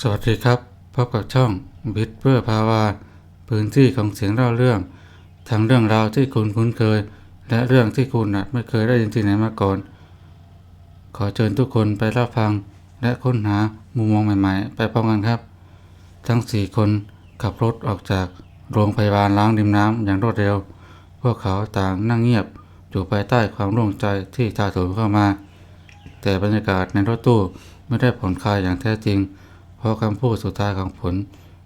สวัสดีครับ พบกับช่องบิทเพื่อภาวา พื้นที่ของเสียงเล่าเรื่อง ทั้งเรื่องราวที่คุณคุ้นเคย และเรื่องที่คุณอาจไม่เคยได้ยินที่ไหนมาก่อน ขอเชิญทุกคนไปรับฟัง และค้นหามุมมองใหม่ๆ ไปพร้อมกันครับ ทั้งสี่คนขับรถออกจากโรงพยาบาลล้างริมน้ำอย่างรวดเร็ว พวกเขาต่างนั่งเงียบอยู่ภายใต้ความโล่งใจที่ทาถูเข้ามา แต่บรรยากาศในรถตู้ไม่ได้ผ่อนคลายอย่างแท้จริง เพราะคำพูดสุดท้ายของผล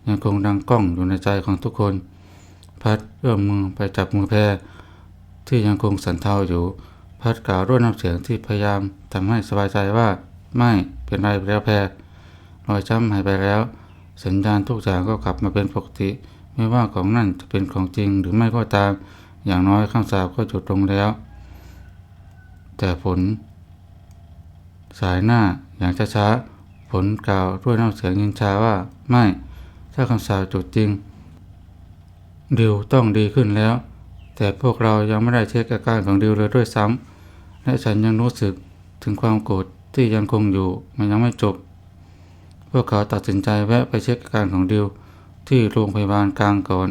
ยังคงดังก้องอยู่ในใจของทุกคน พัดเอื้อมมือไปจับมือแพรที่ยังคงสันเทาอยู่ พัดกล่าวด้วยน้ำเสียงที่พยายามทำให้สบายใจว่าไม่เป็นไรไปแล้วแพรรอยช้ำหายไปแล้ว สัญญาณทุกอย่างก็กลับมาเป็นปกติ ไม่ว่าของนั่นจะเป็นของจริงหรือไม่ก็ตาม อย่างน้อยคำสาปก็จบลงแล้ว แต่ผล สายหน้าอย่างช้าๆ ผลกล่าวด้วยน้ำเสียงยินชาว่าไม่ ถ้าคำสาปจุดจริง ดิวต้องดีขึ้นแล้ว แต่พวกเรายังไม่ได้เช็คอาการของดิวเลยด้วยซ้ำและฉันยังรู้สึกถึงความโกรธที่ยังคงอยู่มันยังไม่จบ พวกเขาตัดสินใจแวะไปเช็คอาการของดิวที่โรงพยาบาลกลางก่อน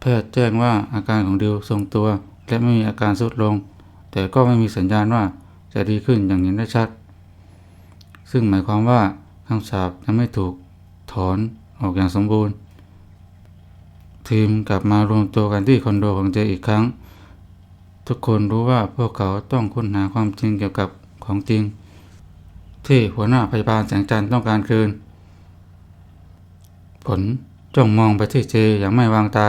แพทย์แจ้งว่าอาการของดิวทรงตัวและไม่มีอาการทรุดลง แต่ก็ไม่มีสัญญาณว่าจะดีขึ้นอย่างเห็นได้ชัด ซึ่งหมายความว่า คำสาปยังไม่ถูกถอนออกอย่างสมบูรณ์ ทีมกลับมารวมตัวกันที่คอนโดของเจอีกครั้ง ทุกคนรู้ว่าพวกเขาต้องค้นหาความจริงเกี่ยวกับของจริง ที่หัวหน้าพยาบาลแสงจันทร์ต้องการคืน ผลจ้องมองไปที่เจอย่างไม่วางตา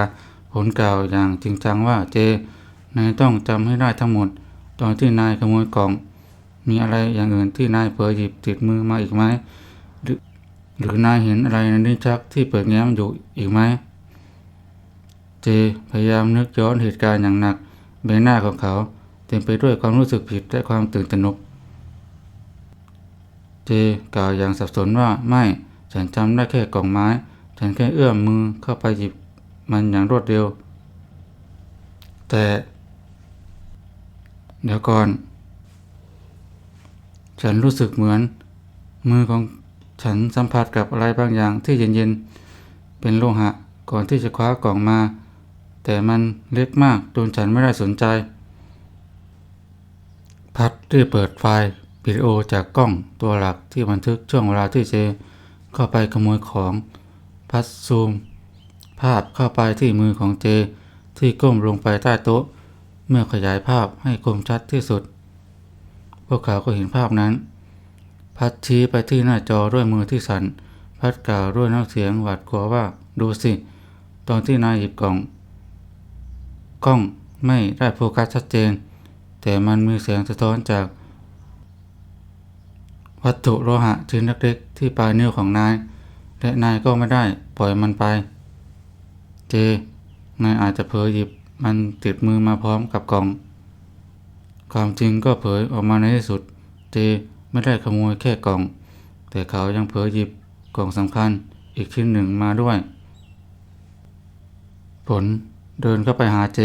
ผลกล่าวอย่างจริงจังว่าเจนายต้องจำให้ได้ทั้งหมด ตอนที่นายขโมยกล่อง มีอะไรอย่างอื่นที่นายเผลอหยิบติดมือมาอีกไหม หรือหรือนายเห็นอะไรในนิ้นชักที่เปิดแง้มอยู่อีกไหม เจพยายามนึกย้อนเหตุการณ์อย่างหนัก ใบหน้าของเขา เต็มไปด้วยความรู้สึกผิดและความตื่นตระหนก เจกล่าวอย่างสับสนว่าไม่ ฉันจำได้แค่กล่องไม้ ฉันแค่เอื้อมมือเข้าไปหยิบมันอย่างรวดเร็ว แต่ เดี๋ยวก่อน ฉันรู้สึกเหมือนมือของ ฉันสัมผัสกับอะไรบางอย่างที่เย็นๆ เป็นโลหะก่อนที่จะคว้ากล่องมา แต่มันเล็กมากจนฉันไม่ได้สนใจ พัดรีบเปิดไฟล์วิดีโอจากกล้องตัวหลักที่บันทึกช่วงเวลาที่เจเข้าไปขโมยของ พัดซูม ภาพเข้าไปที่มือของเจ ที่ก้มลงไปใต้โต๊ะ เมื่อขยายภาพให้คมชัดที่สุด พวกเขาก็เห็นภาพนั้น พัดชี้ไปที่หน้าจอด้วยมือที่สั่น พัดกล่าวด้วยน้ำเสียงหวาดกลัวว่าดูสิ ตอนที่นายหยิบกล่อง กล้องไม่ได้โฟกัสชัดเจน แต่มันมีเสียงสะท้อนจาก วัตถุโลหะชิ้นเล็กๆที่ปลายนิ้วของนาย และนายก็ไม่ได้ปล่อยมันไป เจ นายอาจจะเผลอหยิบมันติดมือมาพร้อมกับกล่อง ความจริงก็เผยออกมาในที่สุด เจ ไม่ได้ขโมยแค่กล่อง แต่เขายังเผลอหยิบกล่องสำคัญอีกชิ้นหนึ่งมาด้วย ผลเดินเข้าไปหาเจ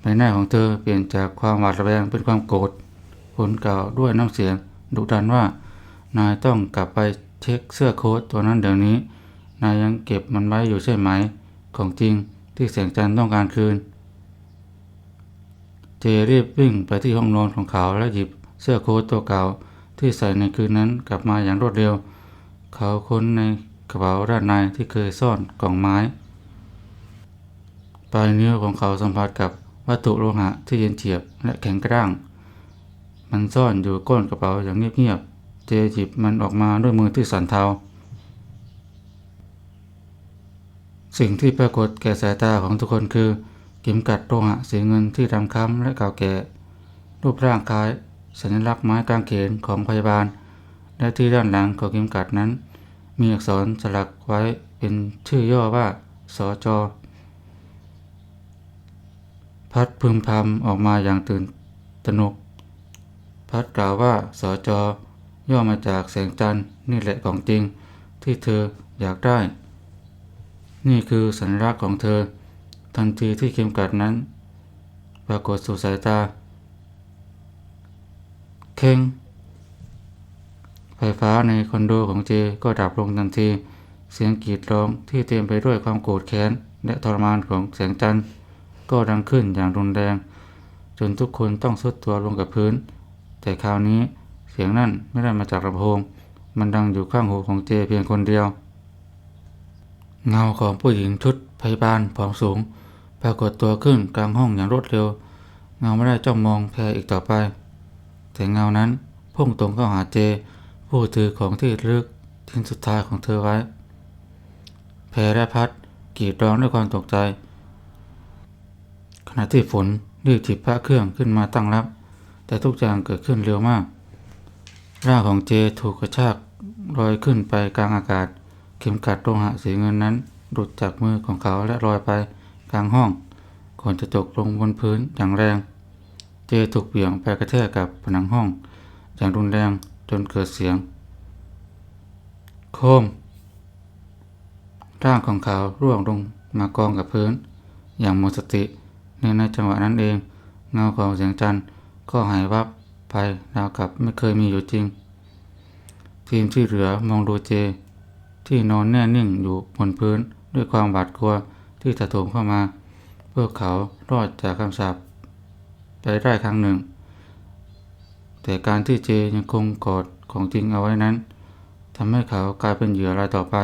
ใบหน้าของเธอเปลี่ยนจากความหวาดระแวงเป็นความโกรธผลกล่าวด้วยน้ำเสียงดุดันว่า นายต้องกลับไปเช็คเสื้อโค้ทตัวนั้นเดี๋ยวนี้ นายยังเก็บมันไว้อยู่ใช่ไหม ของจริงที่แสงจันทร์ต้องการคืน เจรีบวิ่งไปที่ห้องนอนของเขาและหยิบเสื้อโค้ทตัวเก่า ที่ใส่ในคืนนั้นกลับมาอย่างรวดเร็ว เขาค้นในกระเป๋าด้านในที่เคยซ่อนกล่องไม้ ปลายนิ้วของเขาสัมผัสกับวัตถุโลหะที่เย็นเฉียบและแข็งกระด้าง มันซ่อนอยู่ก้นกระเป๋าอย่างเงียบๆ เจหยิบมันออกมาด้วยมือที่สั่นเทา สิ่งที่ปรากฏแก่สายตาของทุกคนคือเข็มกัดโลหะสีเงินที่ดำค้ำและเก่าแก่ รูปร่างคล้าย สัญลักษณ์ไม้กางเขนของพยาบาล และที่ด้านหลังของเข็มกัดนั้น มีอักษรสลักไว้เป็นชื่อย่อว่าสอจอพัดพึมพำออกมาอย่างตื่นตระหนก พัดกล่าวว่าสอจอย่อมาจากแสงจันทร์นี่แหละของจริงที่เธออยากได้ นี่คือสัญลักษณ์ของเธอ ทันทีที่เข็มกัดนั้น ปรากฏสู่สายตา เข่งไฟฟ้าในคอนโดของเจก็ดับลงทันที เสียงกรีดร้องที่เต็มไปด้วยความโกรธแค้น และทรมานของแสงจันทร์ ก็ดังขึ้นอย่างรุนแรง จนทุกคนต้องสุดตัวลงกับพื้น แต่คราวนี้เสียงนั่นไม่ได้มาจากลำโพง มันดังอยู่ข้างหูของเจเพียงคนเดียว เงาของผู้หญิงชุดพยาบาลผอมสูง ปรากฏตัวขึ้นกลางห้องอย่างรวดเร็ว เงาไม่ได้จ้องมองแพรอีกต่อไป แต่เงานั้นพุ่งตรงเข้าหาเจ ผู้ถือของที่ลึกทิ้นสุดท้ายของเธอไว้ แพรและพัดกรีดร้องด้วยความตกใจ ขณะที่ฝนรีบถีบพระเครื่องขึ้นมาตั้งรับ แต่ทุกอย่างเกิดขึ้นเร็วมาก ร่างของเจถูกกระชากลอยขึ้นไปกลางอากาศ เข็มขัดโลหะสีเงินนั้นหลุดจากมือของเขาและลอยไปกลางห้อง ก่อนจะตกลงบนพื้นอย่างแรง เจถูกเหวี่ยงไปกระแทกกับผนังห้อง อย่างรุนแรงจนเกิดเสียง โคมร่างของเขาร่วงลงมากองกับพื้น อย่างหมดสติในในจังหวะนั้นเอง เงาของเสียงจันทร์ก็หายวับไปราวกับไม่เคยมีอยู่จริง ทีมที่เหลือมองดูเจ ที่นอนแน่นิ่งอยู่บนพื้นด้วยความหวาดกลัวที่ถาโถมเข้ามา เพวกเขารอดจากคำสาป ไปได้ครั้งหนึ่ง แต่การที่เจยังคงกอดของจริงเอาไว้นั้นทำให้เขากลายเป็นเหยื่อรายต่อไป